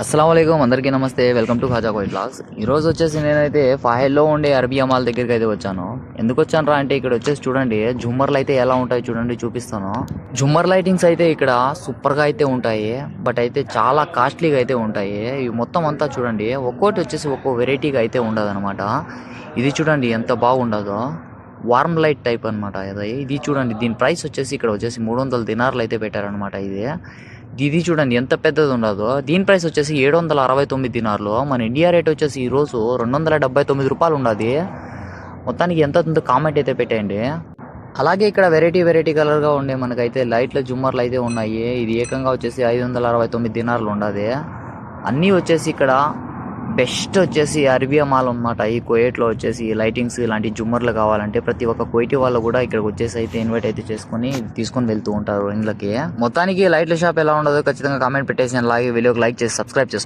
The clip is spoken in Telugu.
అస్సలం అయికం అందరికీ నమస్తే వెల్కమ్ టు ఖాజా కోయి క్లాస్ ఈరోజు వచ్చేసి నేనైతే ఫాహెల్లో ఉండే అరబీ అమాల్ దగ్గరికి అయితే వచ్చాను. ఎందుకు వచ్చాను రా అంటే ఇక్కడ వచ్చేసి చూడండి జుమ్మర్లు అయితే ఎలా ఉంటాయి చూడండి చూపిస్తాను. జుమ్మర్ లైటింగ్స్ అయితే ఇక్కడ సూపర్గా అయితే ఉంటాయి బట్ అయితే చాలా కాస్ట్లీగా అయితే ఉంటాయి. ఇవి మొత్తం అంతా చూడండి ఒక్కోటి వచ్చేసి ఒక్కో వెరైటీగా అయితే ఉండదు ఇది చూడండి ఎంత బాగుండదో. వార్మ్ లైట్ టైప్ అనమాట ఇది. ఇది చూడండి దీని ప్రైస్ వచ్చేసి ఇక్కడ వచ్చేసి మూడు వందల దినార్లు అయితే పెట్టారనమాట ఇది. ఇది చూడండి ఎంత పెద్దది ఉండదో. దీని ప్రైస్ వచ్చేసి ఏడు వందల అరవై తొమ్మిది దినార్లు. మన ఇండియా రేట్ వచ్చేసి ఈరోజు రెండు వందల డెబ్బై తొమ్మిది రూపాయలు ఉండదు. మొత్తానికి ఎంత ఉందో కామెంట్ అయితే పెట్టేయండి. అలాగే ఇక్కడ వెరైటీ వెరైటీ కలర్గా ఉండే మనకైతే లైట్ల జుమ్మర్లు అయితే ఉన్నాయి. ఇది ఏకంగా వచ్చేసి ఐదు వందల అరవై తొమ్మిది దినార్లు ఉండదు. అన్నీ వచ్చేసి ఇక్కడ బెస్ట్ వచ్చేసి అరబియా మాల్ అనమాట ఈ కోయేట్లో వచ్చేసి లైటింగ్స్ ఇలాంటి జుమ్మర్లు కావాలంటే ప్రతి ఒక్క కోయిటి వాళ్ళు కూడా ఇక్కడికి వచ్చేసి అయితే ఇన్వైట్ అయితే చేసుకొని తీసుకొని వెళ్తూ ఉంటారు ఇండ్లకి. మొత్తానికి లైట్ల షాప్ ఎలా ఉండదో ఖచ్చితంగా కామెంట్ పెట్టేసి అలాగే వీడియోకి లైక్ చేసి సబ్స్క్రైబ్ చేసుకోండి